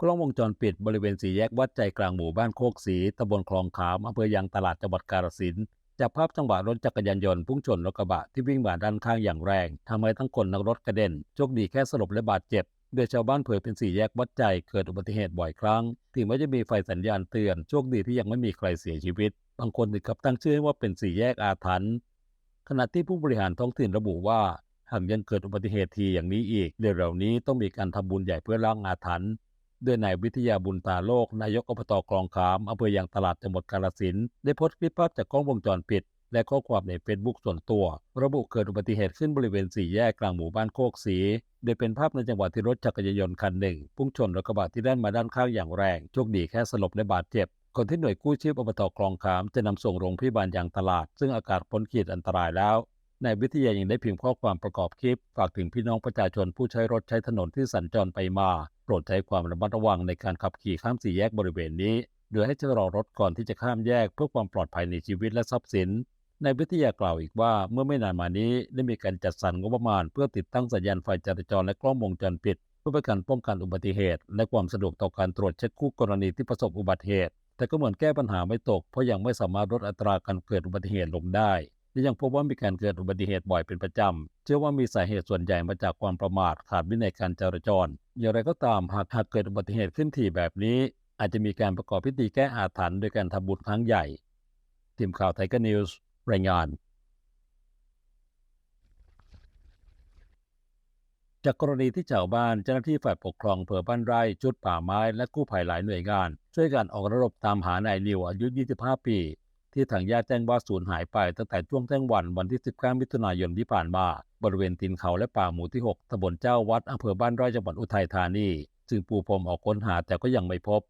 กล้องวงจรปิดบริเวณสี่แยกวัดใจกลางหมู่บ้านโคกศรีตำบลคลองขามอำเภอยางตลาดจังหวัดกาฬสินธุ์จับภาพจังหวะรถจักรยานยนต์พุ่งชนรถกระบะที่วิ่งมาด้านข้างอย่างแรงทำให้ทั้งคนและรถกระเด็นโชคดีแค่สลบและบาดเจ็บ โดยชาวบ้านเผยเป็นสี่แยกวัดใจเกิดอุบัติเหตุบ่อยครั้งถึงแม้จะมีไฟสัญญาณเตือนโชคดีที่ยังไม่มีใครเสียชีวิต บางคนถึงกับตั้งชื่อว่าเป็นสี่แยกอาถรรพ์ขณะที่ผู้บริหารท้องถิ่นระบุว่าหากยังเกิดอุบัติเหตุทีอย่างนี้อีกเร็วๆนี้ต้องมีการทำบุญใหญ่เพื่อล้างอาถรรพ์ ด้วยนายวิทยาบุญตาโลก นายกอบตคลองขามอำเภอยางตลาดจังหวัดกาฬสินธุ์ได้โพสต์คลิปภาพจากกล้องวงจรปิด และข้อความในเฟซบุ๊กส่วนตัว ระบุเกิดอุบัติเหตุขึ้นบริเวณสี่แยกกลางหมู่บ้านโคกศรีโดยเป็นภาพในจังหวะที่รถจักรยานยนต์คันหนึ่ง พุ่งชนรถกระบะที่แล่นมาด้านข้างอย่างแรงโชคดีแค่สลบและบาดเจ็บก่อนที่หน่วยกู้ชีพอบตคลองขามจะนำส่งโรงพยาบาลยางตลาด ซึ่งอากาศพ้นขีดอันตรายแล้ว นายวิทยายังได้พิมพ์ข้อความประกอบคลิป ฝากถึงพี่น้องประชาชนผู้ใช้รถใช้ถนนที่สัญจรไปมา โปรดใช้ความระมัดระวังในการขับขี่ข้ามสี่แยกบริเวณนี้ โดยให้ชะลอรถก่อนที่จะข้ามแยกเพื่อความปลอดภัยในชีวิตและทรัพย์สินนายวิทยากล่าวอีกว่าเมื่อไม่นานมานี้ได้มีการจัดสรรงบประมาณ เพื่อติดตั้งสัญญาณไฟจราจรและกล้องวงจรปิด เพื่อเป็นการป้องกันอุบัติเหตุ และความสะดวกต่อการตรวจเช็คคู่กรณีที่ประสบอุบัติเหตุ แต่ก็เหมือนแก้ปัญหาไม่ตกเพราะยังไม่สามารถลดอัตราการเกิดอุบัติเหตุลงได้ และยังพบว่ามีการเกิดอุบัติเหตุบ่อยเป็นประจำ เชื่อว่ามีสาเหตุส่วนใหญ่มาจากความประมาทขาดวินัยการจราจร อย่างไรก็ตามหากหากเกิดอุบัติเหตุขึ้นที่แบบนี้ อาจจะมีการประกอบพิธีแก้อาถรรพ์โดยการทำบุญครั้งใหญ่ ทีมข่าวไทยกนิวส์รายงานจากกรณีที่ชาวบ้านเจ้าหน้าที่ฝ่ายปกครองอำเภอบ้านไร่ ชุดป่าไม้ และกู้ภัยหลายหน่วยงาน ช่วยกันออกระดบตามหานายนิวอายุ 25 ปี ที่ทางญาติแจ้งว่าสูญหายไปตั้งแต่ช่วงแจ้งวันวันที่ 19 มิถุนายนที่ผ่านมาบริเวณตีนเขาและป่าหมู่ที่ 6ตำบลเจ้าวัดอำเภอบ้านไร่จังหวัดอุทัยธานีจึงปูพรมออกค้นหาแต่ก็ยังไม่พบ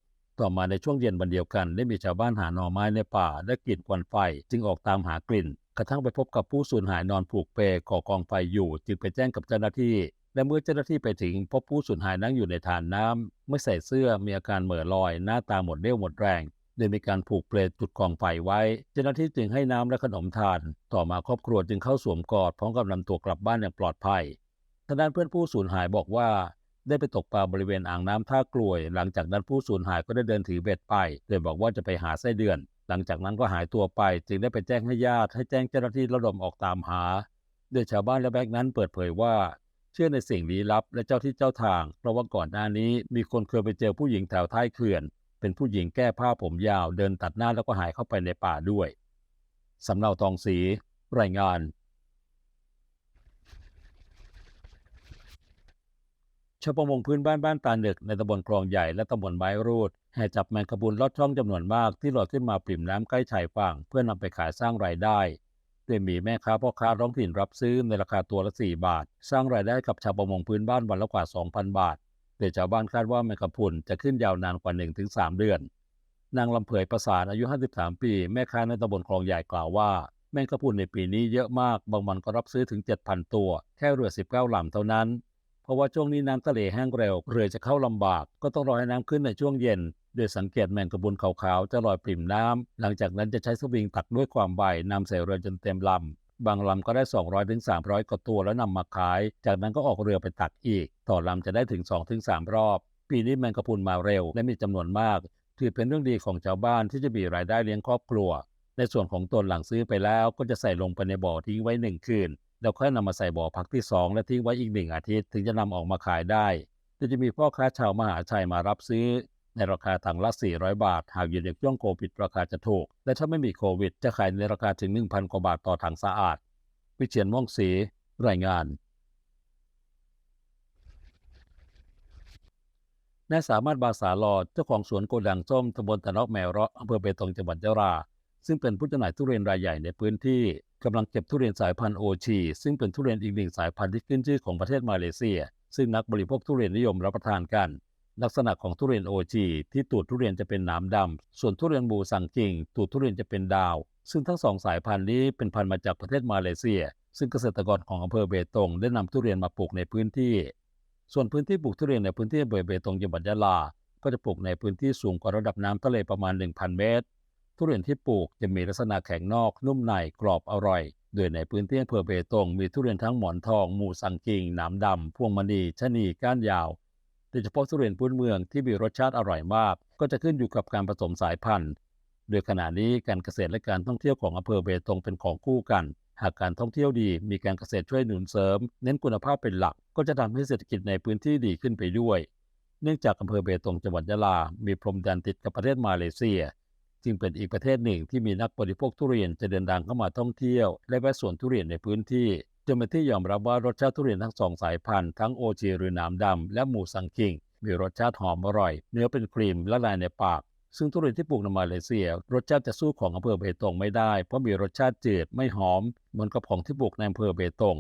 ต่อมาในช่วงเย็นวันเดียวกัน ได้มีชาวบ้านหาหน่อไม้ในป่าและกลิ่นควันไฟ จึงออกตามหากลิ่น กระทั่งไปพบกับผู้สูญหายนอนผูกเปลก่อกองไฟอยู่ จึงไปแจ้งกับเจ้าหน้าที่ และเมื่อเจ้าหน้าที่ไปถึงพบผู้สูญหายนั่งอยู่ในฐานน้ำไม่ใส่เสื้อมีอาการเหม่อลอย หน้าตาหมดเรี่ยวหมดแรง โดยมีการผูกเปลจุดกองไฟไว้ เจ้าหน้าที่จึงให้น้ำและขนมทาน ต่อมาครอบครัวจึงเข้าสวมกอดพร้อมกับนำตัวกลับบ้านอย่างปลอดภัยทางด้านเพื่อนผู้สูญหายบอกว่า ได้ไปตกปลาบริเวณอ่างน้ำท่ากลวย หลังจากนั้นผู้สูญหายก็ได้เดินถือเบ็ดไป โดยบอกว่าจะไปหาไส้เดือน หลังจากนั้นก็หายตัวไป จึงได้ไปแจ้งให้ญาติให้แจ้งเจ้าหน้าที่ระดมออกตามหา โดยชาวบ้านและแบกนั้นเปิดเผยว่าเชื่อในสิ่งลี้ลับและเจ้าที่เจ้าทาง เพราะว่าก่อนหน้านี้มีคนเคยไปเจอผู้หญิงแถวท้ายเขื่อน เป็นผู้หญิงแก้ผ้าผมยาวเดินตัดหน้าแล้วก็หายเข้าไปในป่าด้วยสำเนาทองศรีรายงาน ชาวประมงพื้นบ้านบ้านตาหนึกในตำบลคลองใหญ่และตำบลไม้รูดแห่จับแมงกะพรุนลอดช่องจำนวนมากที่ลอยขึ้นมาปริ่มน้ำใกล้ชายฝั่งเพื่อนำไปขายสร้างรายได้โดยมีแม่ค้าพ่อค้าท้องถิ่นรับซื้อในราคาตัวละ 4 บาท สร้างรายได้กับชาวประมงพื้นบ้านวันละกว่า 2,000 บาท โดยชาวบ้านคาดว่าแมงกะพรุนจะขึ้นยาวนานกว่า 1-3 เดือน นางลำเผยประสานอายุ 53 ปี แม่ค้าในตำบลคลองใหญ่กล่าวว่า แมงกะพรุนในปีนี้เยอะมาก บางวันก็รับซื้อถึง 7,000 ตัว แค่เรือ 19ลำเท่านั้น เพราะว่าช่วงนี้น้ำทะเลแห้งเร็ว เรือจะเข้าลำบาก ก็ต้องรอให้น้ำขึ้นในช่วงเย็น โดยสังเกตแมงกะพรุนขาวๆจะลอยปริ่มน้ำหลังจากนั้นจะใช้สวิงตักด้วยความไวนำใส่เรือจนเต็มลำ บางลำก็ได้ 200ถึง300กว่าตัวแล้วนำมาขาย จากนั้นก็ออกเรือไปตักอีก ต่อลำจะได้ถึง2ถึง3รอบ ปีนี้แมงกะพรุนมาเร็วและมีจำนวนมาก ถือเป็นเรื่องดีของชาวบ้านที่จะมีรายได้เลี้ยงครอบครัว ในส่วนของตนหลังซื้อไปแล้วก็จะใส่ลงไปในบ่อทิ้งไว้หนึ่งคืน แล้วค่อยนำมาใส่บ่อพักที่ 2 และทิ้งไว้อีกหนึ่งอาทิตย์ถึงจะนำออกมาขายได้โดยจะมีพ่อค้าชาวมหาชัยมารับซื้อ ในราคาถังละ 400 บาท หากอยู่ในช่วงโควิดราคาจะถูก และถ้าไม่มีโควิด จะขายในราคาถึง 1,000 กว่าบาทต่อถังสะอาด วิเชียนม่วงศรีรายงานนายสามารถบาสาลอเจ้าของสวนโกดังส้มตำบลตะนอกแมวเราะอำเภอเบตงจังหวัดยะลาซึ่งเป็นผู้จำหน่ายทุเรียนรายใหญ่ในพื้นที่กำลังเก็บทุเรียนสายพันธุ์โอชี ซึ่งเป็นทุเรียนอีกหนึ่งสายพันธุ์ที่ขึ้นชื่อของประเทศมาเลเซีย ซึ่งนักบริโภคทุเรียนนิยมรับประทานกัน ลักษณะของทุเรียนโอชีที่ตูดทุเรียนจะเป็นหนามดำส่วนทุเรียนบูสังจริง ตูดทุเรียนจะเป็นดาว ซึ่งทั้งสองสายพันธุ์นี้เป็นพันธุ์มาจากประเทศมาเลเซีย ซึ่งเกษตรกรของอำเภอเบตงได้นำทุเรียนมาปลูกในพื้นที่ ส่วนพื้นที่ปลูกทุเรียนในพื้นที่อำเภอเบตงจังหวัดยะลา ก็จะปลูกในพื้นที่สูงกว่าระดับน้ำทะเลประมาณ 1,000 เมตร ทุเรียนที่ปลูกจะมีลักษณะแข็งนอก นุ่มในกรอบอร่อย โดยในพื้นที่อำเภอเบตงมีทุเรียนทั้งหมอนทอง หมูสังกิงหนามดำพวงมณีชะนีก้านยาว ดยเฉพาะทุเรียนพื้นเมืองที่มีรสชาติอร่อยมาก ก็จะขึ้นอยู่กับการผสมสายพันธุ์ โดยขณะนี้การเกษตรและการท่องเที่ยวของอำเภอเบตงเป็นของคู่กัน หากการท่องเที่ยวดี มีการเกษตรช่วยหนุนเสริม เน้นคุณภาพเป็นหลัก ก็จะทำให้เศรษฐกิจในพื้นที่ดีขึ้นไปด้วย เนื่องจากอำเภอเบตงจังหวัดยะลา มีพรมแดนติดกับประเทศมาเลเซีย จึงเป็นอีกประเทศหนึ่งที่มีนักบริโภคทุเรียนจะเดินทางเข้ามาท่องเที่ยว และแวะสวนทุเรียนในพื้นที่ จนเป็นที่ยอมรับว่ารสชาติทุเรียนทั้งสองสายพันธุ์ทั้งโอจีหรือหนามดำและหมูสังคิง มีรสชาติหอมอร่อย เนื้อเป็นครีมละลายในปาก ซึ่งทุเรียนที่ปลูกในมาเลเซีย รสชาติจะสู้ของอำเภอเบตงไม่ได้ เพราะมีรสชาติจืดไม่หอม เหมือนกับของที่ปลูกในอำเภอเบตง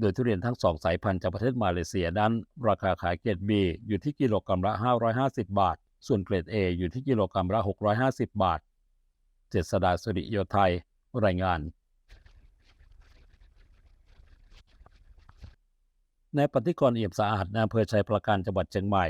โดยทุเรียนทั้งสองสายพันธุ์จากประเทศมาเลเซียนั้น ราคาขายเกรด B อยู่ที่กิโลกรัมละ 550 บาท ส่วนเกรด A อยู่ที่กิโลกรัมละ 650 บาท เจษดาสุริโยไทย รายงาน ในปฏิกรเอี่ยมสะอาดอำเภอชัยประการจังหวัดเชียงใหม่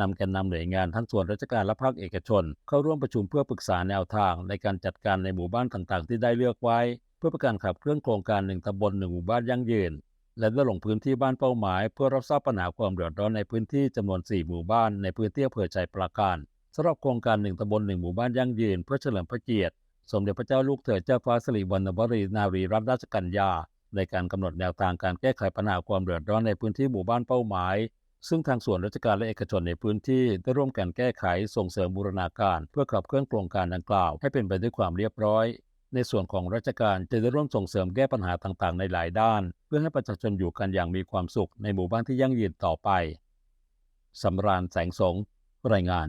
นำแกนนำหน่วยงานทั้งส่วนราชการและภาคเอกชน เข้าร่วมประชุมเพื่อปรึกษาแนวทางในการจัดการในหมู่บ้านต่างๆ ที่ได้เลือกไว้ เพื่อประการขับเคลื่อนโครงการหนึ่งตำบลหนึ่งหมู่บ้านยั่งยืน และได้ลงพื้นที่บ้านเป้าหมาย เพื่อรับทราบปัญหาความเดือดร้อนในพื้นที่จำนวน 4 หมู่บ้านในพื้นที่อำเภอชัยปราการสำหรับโครงการหนึ่งตำบลหนึ่งหมู่บ้านยั่งยืน เพื่อเฉลิมพระเกียรติ สมเด็จพระเจ้าลูกเธอเจ้าฟ้าสิริวัณวรีนารีรัตนราชกัญญา ในการกำหนดแนวทางการแก้ไขปัญหาความเดือดร้อนในพื้นที่หมู่บ้านเป้าหมาย ซึ่งทางส่วนราชการและเอกชนในพื้นที่ได้ร่วมกันแก้ไขส่งเสริมบูรณาการ เพื่อขับเคลื่อนโครงการดังกล่าว ให้เป็นไปด้วยความเรียบร้อย ในส่วนของราชการจะได้ร่วมส่งเสริมแก้ปัญหาต่างๆ ในหลายด้าน เพื่อให้ประชาชนอยู่กันอย่างมีความสุขในหมู่บ้านที่ยั่งยืนต่อไปสำราญแสงสงรายงาน